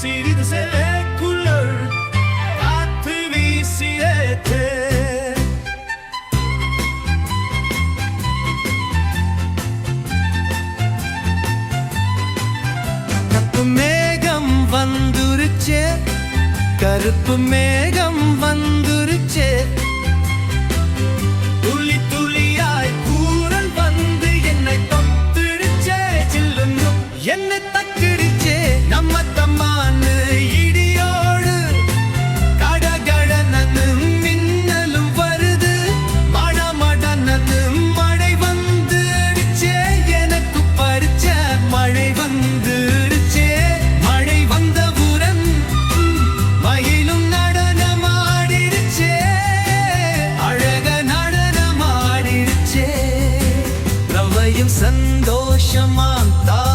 சிறிது குள்ளர் காத்து வீசியதே. மேகம் வந்துருச்சே கருப்பு மேகம் வந்துருச்சே. என்னை தக்கு மழை வந்துருச்சே. மழை வந்தபுரம் மயிலும் நடனமாடிருச்சே. அழக நடனமாடிருச்சே. ரவையும் சந்தோஷமா தான்